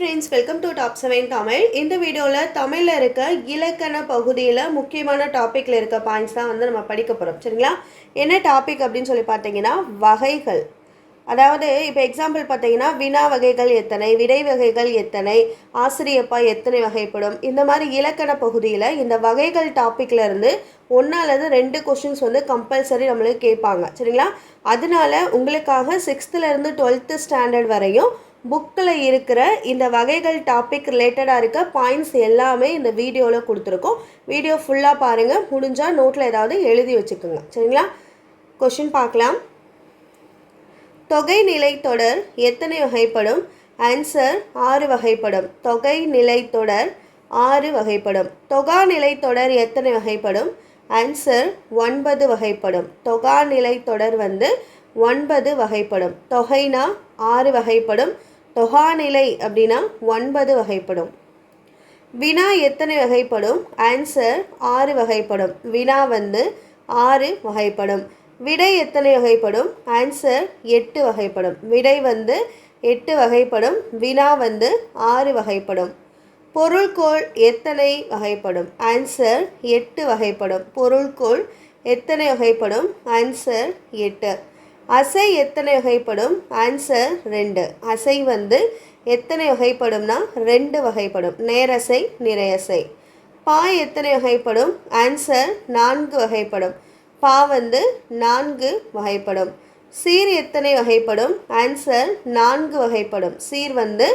Friends welcome to top seven Tamil இந்த வீடியோவில் தமிழில் இருக்க இலக்கண பகுதியில் முக்கியமான டாப்பிக்கில் இருக்க பாயிண்ட்ஸ் தான் வந்து நம்ம படிக்க போகிறோம் சரிங்களா? என்ன டாபிக் அப்படின்னு சொல்லி பார்த்தீங்கன்னா வகைகள். அதாவது இப்போ எக்ஸாம்பிள் பார்த்தீங்கன்னா வினா வகைகள் எத்தனை விடை வகைகள் எத்தனை ஆசிரியப்பா எத்தனை வகைப்படும்? இந்த மாதிரி இலக்கண பகுதியில் இந்த வகைகள் டாப்பிக்ல இருந்து ஒன்று அல்லது ரெண்டு கொஷின்ஸ் வந்து கம்பல்சரி நம்மளுக்கு கேட்பாங்க. சரிங்களா? அதனால உங்களுக்காக சிக்ஸ்த்துலேருந்து டுவெல்த்து ஸ்டாண்டர்ட் வரையும் புக்கில் இருக்கிற இந்த வகைகள் டாபிக் ரிலேட்டடாக இருக்க பாயிண்ட்ஸ் எல்லாமே இந்த வீடியோவில் கொடுத்துருக்கோம். வீடியோ ஃபுல்லாக பாருங்கள் முடிஞ்சால் நோட்டில் ஏதாவது எழுதி வச்சுக்கோங்க. சரிங்களா? கொஷின் பார்க்கலாம். தொகை நிலை தொடர் எத்தனை வகைப்படும்? ஆன்சர் ஆறு வகைப்படும். தொகை நிலை தொடர் ஆறு வகைப்படும். தொகா நிலை தொடர் எத்தனை வகைப்படும்? ஆன்சர் ஒன்பது வகைப்படும். தொகா நிலை தொடர் வந்து ஒன்பது வகைப்படும். தொகைனா ஆறு வகைப்படும். தொகாநிலை அப்படின்னா ஒன்பது வகைப்படும். வினா எத்தனை வகைப்படும்? ஆன்சர் ஆறு வகைப்படும். வினா வந்து ஆறு வகைப்படும். விடை எத்தனை வகைப்படும்? ஆன்சர் எட்டு வகைப்படும். விடை வந்து எட்டு வகைப்படும். வினா வந்து ஆறு வகைப்படும். பொருள்கோள் எத்தனை வகைப்படும்? ஆன்சர் எட்டு வகைப்படும். பொருள்கோள் எத்தனை வகைப்படும்? ஆன்சர் எட்டு. அசை எத்தனை வகைப்படும்? ஆன்சர் ரெண்டு. அசை வந்து எத்தனை வகைப்படும்னா ரெண்டு வகைப்படும். நேரசை நிறையசை. பா எத்தனை வகைப்படும்? ஆன்சர் நான்கு வகைப்படும். பா வந்து நான்கு வகைப்படும். சீர் எத்தனை வகைப்படும்? ஆன்சர் நான்கு வகைப்படும். சீர் வந்து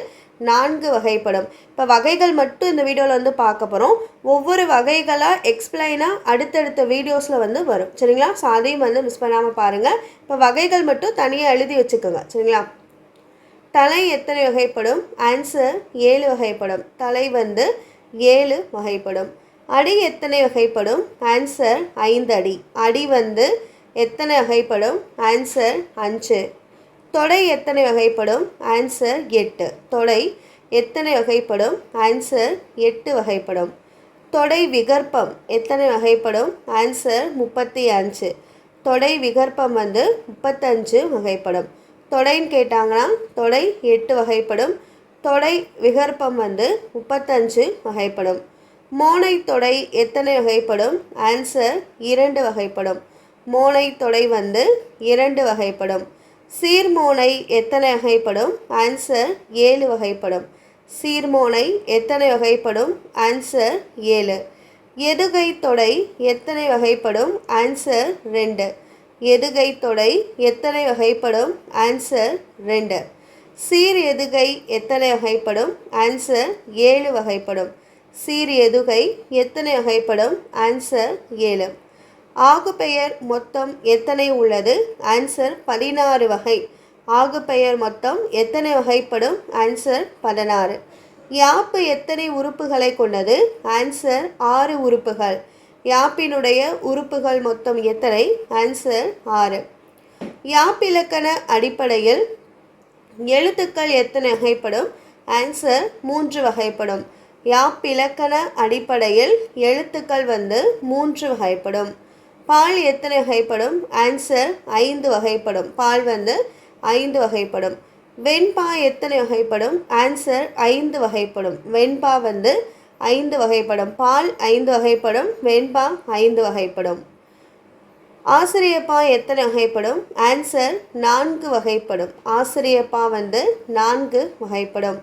நான்கு வகைப்படும். இப்போ வகைகள் மட்டும் இந்த வீடியோவில் வந்து பார்க்க போகிறோம் ஒவ்வொரு வகைகளாக எக்ஸ்பிளைனாக அடுத்தடுத்த வீடியோஸில் வந்து வரும். சரிங்களா? ஸோ அதையும் வந்து மிஸ் பண்ணாமல் பாருங்கள் இப்போ வகைகள் மட்டும் தனியாக எழுதி வச்சுக்கோங்க. சரிங்களா? தலை எத்தனை வகைப்படும்? ஆன்சர் ஏழு வகைப்படும். தலை வந்து ஏழு வகைப்படும். அடி எத்தனை வகைப்படும்? ஆன்சர் ஐந்து அடி. அடி வந்து எத்தனை வகைப்படும்? ஆன்சர் அஞ்சு. தொடை எத்தனை வகைப்படும்? ஆன்சர் எட்டு. தொடை எத்தனை வகைப்படும்? ஆன்சர் எட்டு வகைப்படும். தொடை விகற்பம் எத்தனை வகைப்படும்? ஆன்சர் முப்பத்தி அஞ்சு. தொடை விகற்பம் வந்து முப்பத்தஞ்சு வகைப்படும். தொடைன்னு கேட்டாங்கன்னா தொடை எட்டு வகைப்படும். தொடை விகற்பம் வந்து முப்பத்தஞ்சு வகைப்படும். மோனை தொடை எத்தனை வகைப்படும்? ஆன்சர் இரண்டு வகைப்படும். மோனை தொடை வந்து இரண்டு வகைப்படும். சீர்மோனை எத்தனை வகைப்படும்? ஆன்சர் ஏழு வகைப்படும். சீர்மோனை எத்தனை வகைப்படும்? ஆன்சர் ஏழு. எதுகை தொடை எத்தனை வகைப்படும்? ஆன்சர் ரெண்டு. எதுகை தொடை எத்தனை வகைப்படும்? ஆன்சர் ரெண்டு. சீர் எதுகை எத்தனை வகைப்படும்? ஆன்சர் ஏழு வகைப்படும். சீர் எதுகை எத்தனை வகைப்படும்? ஆன்சர் ஏழு. ஆகுபெயர் மொத்தம் எத்தனை உள்ளது? ஆன்சர் பதினாறு வகை. ஆகுபெயர் மொத்தம் எத்தனை வகைப்படும்? ஆன்சர் பதினாறு. யாப்பு எத்தனை உறுப்புகளை கொண்டது? ஆன்சர் ஆறு உறுப்புகள். யாப்பினுடைய உறுப்புகள் மொத்தம் எத்தனை? ஆன்சர் ஆறு. யாப்பிலக்கண அடிப்படையில் எழுத்துக்கள் எத்தனை வகைப்படும்? ஆன்சர் மூன்று வகைப்படும். யாப்பிலக்கண அடிப்படையில் எழுத்துக்கள் வந்து மூன்று வகைப்படும். பால் எத்தனை வகைப்படும்? ஆன்சர் ஐந்து வகைப்படும். பால் வந்து ஐந்து வகைப்படும். வெண்பா எத்தனை வகைப்படும்? ஆன்சர் ஐந்து வகைப்படும். வெண்பா வந்து ஐந்து வகைப்படும். பால் ஐந்து வகைப்படும். வெண்பா ஐந்து வகைப்படும். ஆசிரியப்பா எத்தனை வகைப்படும்? ஆன்சர் நான்கு வகைப்படும். ஆசிரியப்பா வந்து நான்கு வகைப்படும்.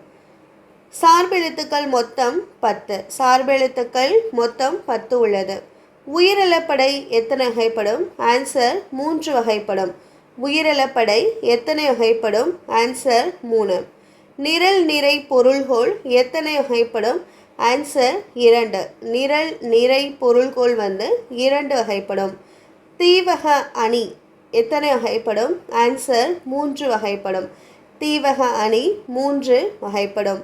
சார்பெழுத்துக்கள் மொத்தம் பத்து. சார்பெழுத்துக்கள் மொத்தம் பத்து உள்ளது. உயிரிழப்படை எத்தனை வகைப்படும்? ஆன்சர் மூன்று வகைப்படும். உயிரிழப்படை எத்தனை வகைப்படும்? ஆன்சர் மூணு. நிரல் நிறை பொருள்கோள் எத்தனை வகைப்படும்? ஆன்சர் இரண்டு. நிரல் நிறை பொருள்கோள் வந்து இரண்டு வகைப்படும். தீவக அணி எத்தனை வகைப்படும்? ஆன்சர் மூன்று வகைப்படும். தீவக அணி மூன்று வகைப்படும்.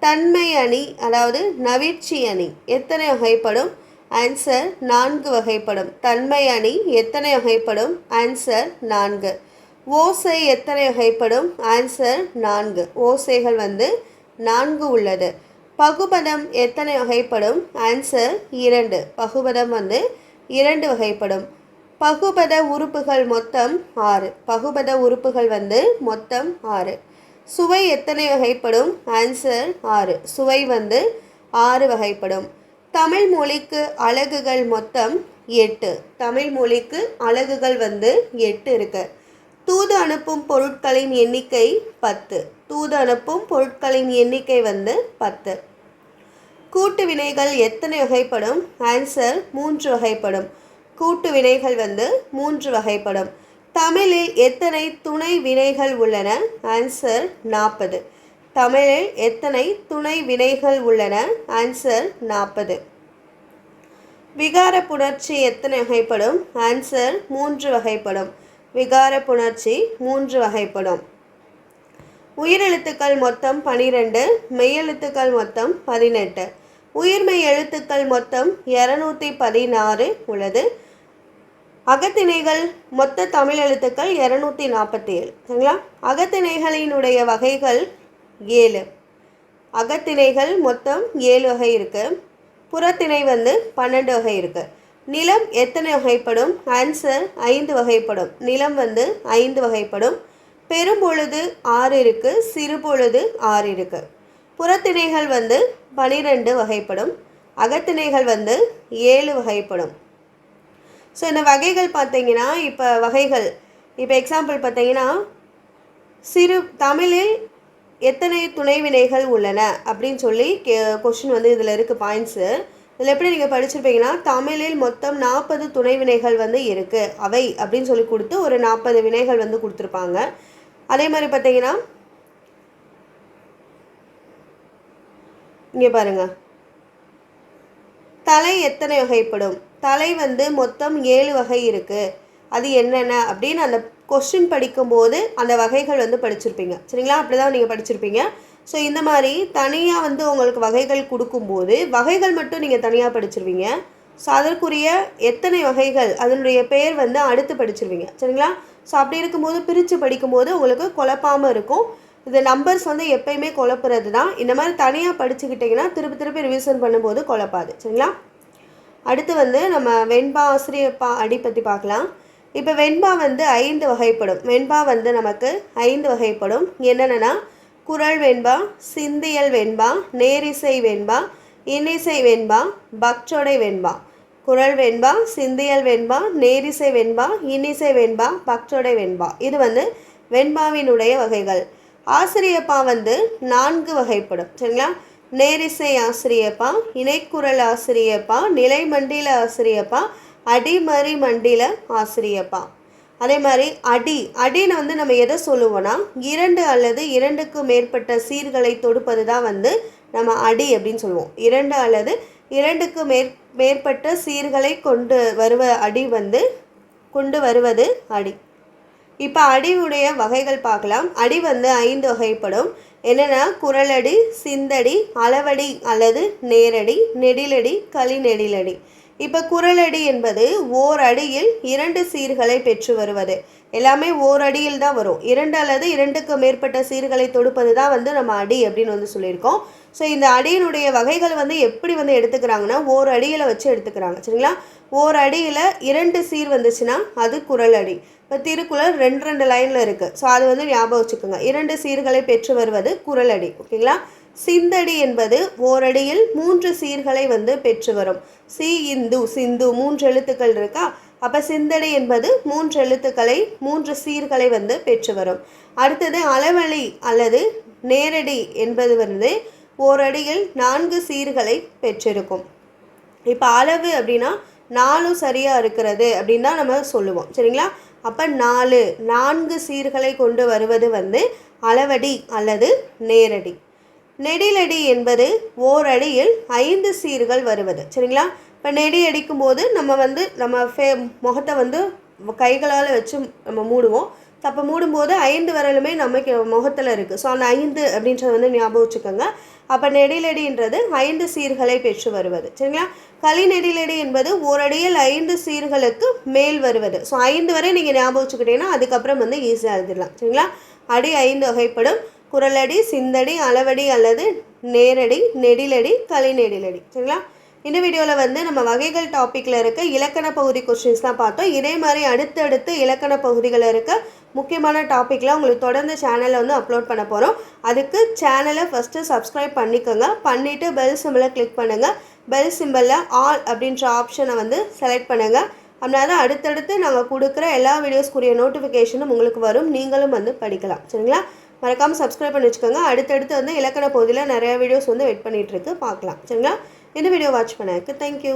தன்மை அணி அதாவது நவிர்ச்சி அணி எத்தனை வகைப்படும்? ஆன்சர் நான்கு வகைப்படும். தன்மை அணி எத்தனை வகைப்படும்? ஆன்சர் நான்கு. ஓசை எத்தனை வகைப்படும்? ஆன்சர் நான்கு. ஓசைகள் வந்து நான்கு உள்ளது. பகுபதம் எத்தனை வகைப்படும்? ஆன்சர் இரண்டு. பகுபதம் வந்து இரண்டு வகைப்படும். பகுபத உறுப்புகள் மொத்தம் ஆறு. பகுபத உறுப்புகள் வந்து மொத்தம் ஆறு. சுவை எத்தனை வகைப்படும்? ஆன்சர் ஆறு. சுவை வந்து ஆறு வகைப்படும். தமிழ் மொழிக்கு அலகுகள் மொத்தம் எட்டு. தமிழ் மொழிக்கு அலகுகள் வந்து எட்டு இருக்கு. தூது அனுப்பும் பொருட்களின் எண்ணிக்கை பத்து. தூது அனுப்பும் பொருட்களின் எண்ணிக்கை வந்து பத்து. கூட்டு வினைகள் எத்தனை வகைப்படும்? ஆன்சர் மூன்று வகைப்படும். கூட்டு வினைகள் வந்து மூன்று வகைப்படும். தமிழில் எத்தனை துணை வினைகள் உள்ளன? ஆன்சர் நாற்பது தமிழில் எத்தனை துணை வினைகள் உள்ளன? ஆன்சர் நாற்பது. விகார புணர்ச்சி எத்தனை வகைப்படும்? ஆன்சர் மூன்று வகைப்படும். விகார புணர்ச்சி மூன்று வகைப்படும். உயிரெழுத்துக்கள் மொத்தம் பனிரெண்டு மெய்யெழுத்துக்கள் மொத்தம் பதினெட்டு. உயிர்மெய் எழுத்துக்கள் மொத்தம் இரநூத்தி பதினாறு உள்ளது. அகத்திணைகள் மொத்த தமிழ் எழுத்துக்கள் இரநூத்தி நாற்பத்தி ஏழு. சரிங்களா? அகத்திணைகளினுடைய வகைகள் ஏழு. அகத்திணைகள் மொத்தம் ஏழு வகை இருக்குது புறத்திணை வந்து பன்னெண்டு வகை இருக்குது நிலம் எத்தனை வகைப்படும்? ஆன்சர் ஐந்து வகைப்படும். நிலம் வந்து ஐந்து வகைப்படும். பெரும்பொழுது ஆறு இருக்கு. சிறுபொழுது ஆறு இருக்கு. புறத்திணைகள் வந்து பனிரெண்டு வகைப்படும். அகத்திணைகள் வந்து ஏழு வகைப்படும். ஸோ இந்த வகைகள் பார்த்தீங்கன்னா இப்போ வகைகள் இப்போ எக்ஸாம்பிள் பார்த்தீங்கன்னா சிறு தமிழில் எத்தனை துணை வினைகள் உள்ளன? அப்படின்னு சொல்லி கே கொஷின் வந்து இதில் இருக்குது பாயிண்ட்ஸு இதில் எப்படி நீங்கள் படிச்சிருப்பீங்கன்னா தமிழில் மொத்தம் நாற்பது துணை வினைகள் வந்து இருக்குது அவை அப்படின்னு சொல்லி கொடுத்து ஒரு நாற்பது வினைகள் வந்து கொடுத்துருப்பாங்க. அதே மாதிரி பார்த்தீங்கன்னா இங்கே பாருங்க. தலை எத்தனை வகைப்படும்? தலை வந்து மொத்தம் ஏழு வகை இருக்குது அது என்னென்ன? அப்படின்னு அந்த கொஸ்டின் படிக்கும்போது அந்த வகைகள் வந்து படிச்சிருப்பீங்க. சரிங்களா? அப்படி தான் நீங்கள் படிச்சிருப்பீங்க. ஸோ இந்த மாதிரி தனியாக வந்து உங்களுக்கு வகைகள் கொடுக்கும்போது வகைகள் மட்டும் நீங்கள் தனியாக படிச்சிருவீங்க. ஸோ அதற்குரிய எத்தனை வகைகள் அதனுடைய பெயர் வந்து அடுத்து படிச்சிருவீங்க. சரிங்களா? ஸோ அப்படி இருக்கும்போது பிரித்து படிக்கும்போது உங்களுக்கு குழப்பாமல் இருக்கும். இது நம்பர்ஸ் வந்து எப்பயுமே குழப்புறது தான் இந்த மாதிரி தனியாக படிச்சுக்கிட்டிங்கன்னா திருப்பி திருப்பி ரிவிஷன் பண்ணும்போது குழப்பாது. சரிங்களா? அடுத்து வந்து நம்ம வெண்பா ஆசிரியப்பா அடி பற்றி பார்க்கலாம். இப்போ வெண்பா வந்து ஐந்து வகைப்படும். வெண்பா வந்து நமக்கு ஐந்து வகைப்படும். என்னென்னா குரல் வெண்பா சிந்தியல் வெண்பா நேரிசை வெண்பா இன்னிசை வெண்பா பக்சொடை வெண்பா. குரல் வெண்பா சிந்தியல் வெண்பா நேரிசை வெண்பா இன்னிசை வெண்பா பக்சொடை வெண்பா. இது வந்து வெண்பாவினுடைய வகைகள். ஆசிரியப்பா வந்து நான்கு வகைப்படும். சரிங்களா? நேரிசை ஆசிரியப்பா இணைக்குரல் ஆசிரியப்பா நிலைமண்டில ஆசிரியப்பா அடிமறி மண்டில ஆசிரியப்பா. அதே மாதிரி அடி அடின்னு வந்து நம்ம எதை சொல்லுவோன்னா இரண்டு அல்லது இரண்டுக்கு மேற்பட்ட சீர்களை தொடுப்பது தான் வந்து நம்ம அடி அப்படின்னு சொல்லுவோம். இரண்டு அல்லது இரண்டுக்கு மேற் மேற்பட்ட சீர்களை கொண்டு வருவ அடி வந்து கொண்டு வருவது அடி. இப்போ அடியுடைய வகைகள் பார்க்கலாம். அடி வந்து ஐந்து வகைப்படும். என்னென்னா குரலடி சிந்தடி அளவடி அல்லது நேரடி நெடிலடி களி நெடிலடி இப்போ குரலடி என்பது ஓர் அடியில் இரண்டு சீர்களை பெற்று வருவது. எல்லாமே ஓர் அடியில் தான் வரும். இரண்டு அல்லது இரண்டுக்கு மேற்பட்ட சீர்களை தொடுப்பது தான் வந்து நம்ம அடி அப்படின்னு வந்து சொல்லியிருக்கோம். ஸோ இந்த அடியினுடைய வகைகள் வந்து எப்படி வந்து எடுத்துக்கிறாங்கன்னா ஓர் அடியில் வச்சு எடுத்துக்கிறாங்க. சரிங்களா? ஓர் அடியில் இரண்டு சீர் வந்துச்சுன்னா அது குரல் அடி இப்போ திருக்குறள் ரெண்டு ரெண்டு லைனில் இருக்குது ஸோ அது வந்து ஞாபகம் வச்சுக்கோங்க. இரண்டு சீர்களை பெற்று வருவது குரல் அடி ஓகேங்களா? சிந்தடி என்பது ஓரடியில் மூன்று சீர்களை வந்து பெற்று வரும். சி இந்து சிந்து மூன்று எழுத்துக்கள் இருக்கா? அப்போ சிந்தடி என்பது மூன்று எழுத்துக்களை மூன்று சீர்களை வந்து பெற்று வரும். அடுத்தது அளவழி அல்லது நேரடி என்பது வந்து ஓரடியில் நான்கு சீர்களை பெற்றிருக்கும். இப்போ அளவு அப்படின்னா நாலும் சரியாக இருக்கிறது அப்படின்னு தான் நம்ம சொல்லுவோம். சரிங்களா? அப்போ நாலு நான்கு சீர்களை கொண்டு வருவது வந்து அளவடி அல்லது நேரடி. நெடிலடி என்பது ஓரடியில் ஐந்து சீர்கள் வருவது. சரிங்களா? இப்போ நெடி அடிக்கும் போது நம்ம வந்து நம்ம ஃபே முகத்தை வந்து கைகளால் வச்சு நம்ம மூடுவோம். அப்போ மூடும்போது ஐந்து விரலுமே நமக்கு முகத்தில் இருக்குது ஸோ அந்த ஐந்து அப்படின்றத வந்து ஞாபகம் வச்சுக்கோங்க. அப்போ நெடிலடின்றது ஐந்து சீர்களை பெற்று வருவது. சரிங்களா? களி நெடிலடி என்பது ஓரடியில் ஐந்து சீர்களுக்கு மேல் வருவது. ஸோ ஐந்து வரை நீங்கள் ஞாபகம் வச்சுக்கிட்டீங்கன்னா அதுக்கப்புறம் வந்து ஈஸியாக எழுதிடலாம் சரிங்களா? அடி ஐந்து வகைப்படும். குரலடி சிந்தடி அளவடி அல்லது நேரடி நெடிலடி களி நெடிலடி சரிங்களா? இந்த வீடியோவில் வந்து நம்ம வகைகள் டாப்பிக்கில் இருக்க இலக்கண பகுதி கொஸ்டின்ஸ் தான் பார்த்தோம். இதே மாதிரி அடுத்தடுத்து இலக்கண பகுதிகளில் இருக்க முக்கியமான டாப்பிக்லாம் உங்களுக்கு தொடர்ந்து சேனலில் வந்து அப்லோட் பண்ண போகிறோம் அதுக்கு சேனலை ஃபஸ்ட்டு சப்ஸ்கிரைப் பண்ணிக்கோங்க. பண்ணிவிட்டு பெல் சிம்பிளை கிளிக் பண்ணுங்கள் பெல் சிம்பிளில் ஆல் அப்படின்ற ஆப்ஷனை வந்து செலக்ட் பண்ணுங்கள் அப்படின்னா தான் அடுத்தடுத்து நாங்கள் கொடுக்குற எல்லா வீடியோஸ்க்குரிய நோட்டிஃபிகேஷனும் உங்களுக்கு வரும். நீங்களும் வந்து படிக்கலாம். சரிங்களா? மறக்காமல் சப்ஸ்கிரைப் பண்ணி வச்சுக்கோங்க. அடுத்தடுத்து வந்து இலக்கண பகுதியில் நிறையா வீடியோஸ் வந்து வெயிட் பண்ணிகிட்ருக்கு பார்க்கலாம். சரிங்களா? இந்த வீடியோ வாட்ச் பண்ணதுக்கு தேங்க்யூ